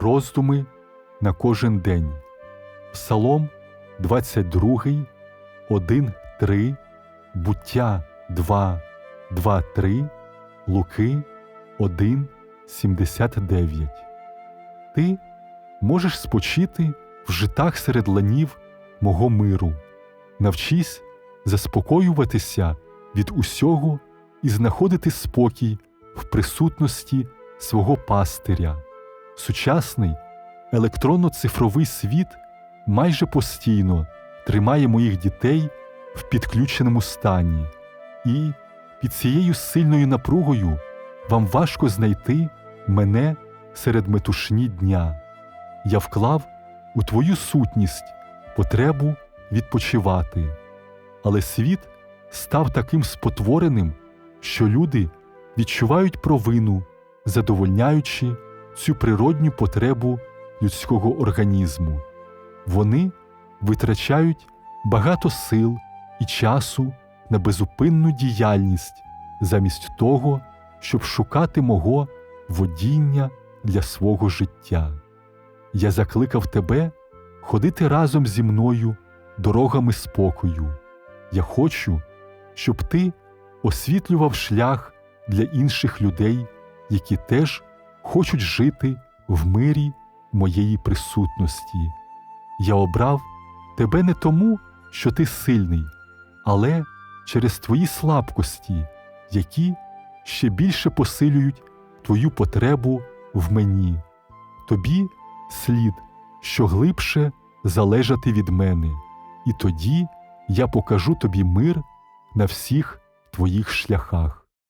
Роздуми на кожен день. Псалом 22, 1, 3, Буття 2, 2, 3, Луки 1, 79. Ти можеш спочити в житах серед ланів мого миру. Навчись заспокоюватися від усього і знаходити спокій в присутності свого пастиря. Сучасний електронно-цифровий світ майже постійно тримає моїх дітей в підключеному стані, і під цією сильною напругою вам важко знайти мене серед метушні дня. Я вклав у твою сутність потребу відпочивати, але світ став таким спотвореним, що люди відчувають провину, задовольняючи цю природню потребу людського організму. Вони витрачають багато сил і часу на безупинну діяльність замість того, щоб шукати мого водіння для свого життя. Я закликав тебе ходити разом зі мною дорогами спокою. Я хочу, щоб ти освітлював шлях для інших людей, які теж хочуть жити в мирі моєї присутності. Я обрав тебе не тому, що ти сильний, але через твої слабкості, які ще більше посилюють твою потребу в мені. Тобі слід що глибше залежати від мене, і тоді я покажу тобі мир на всіх твоїх шляхах.